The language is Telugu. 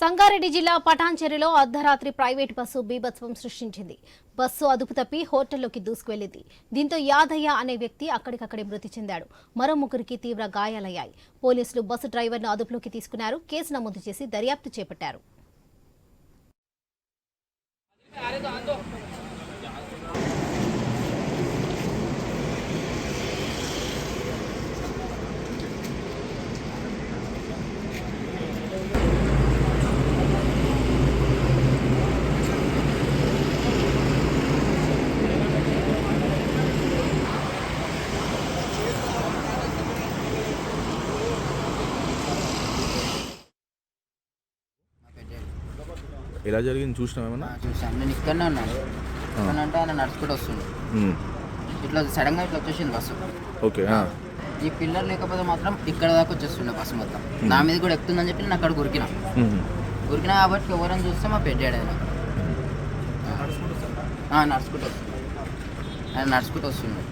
సంగారెడ్డి జిల్లా పటాన్చెరులో అర్ధరాత్రి ప్రైవేట్ బస్సు బీభత్సం సృష్టించింది. బస్సు అదుపు తప్పి హోటల్లోకి దూసుకువెళ్ళింది దీంతో యాదయ్య అనే వ్యక్తి అక్కడికక్కడే మృతి చెందాడు. మరో ముగ్గురికి తీవ్ర గాయాలయ్యాయి. పోలీసులు బస్సు డ్రైవర్ను అదుపులోకి తీసుకున్నారు. కేసు నమోదు చేసి దర్యాప్తు చేపట్టారు. ఎలా జరిగింది? చూసినావు ఏమన్నా? చూసాను నేను ఇక్కడనే ఉన్నాను. ఇక్కడ అంటే ఆయన నడుచుకుంటూ వస్తుండే. మ్మ్. ఇట్లా సడన్గా ఇట్లా వచ్చేసింది బస్సు. ఓకే. ఈ పిల్లర్ లేకపోతే మాత్రం ఇక్కడ దాకా వచ్చేస్తుండే బస్సు మొత్తం. నా మీద కూడా ఎక్కుతుందని చెప్పి నేను అక్కడ గురికిన. గురికినా కాబట్టి ఎవరైనా చూస్తే మా పెట్టాడు ఆయన నడుచుకుంటూ వస్తుండే. ఆయన నడుచుకుంటూ వస్తుండే.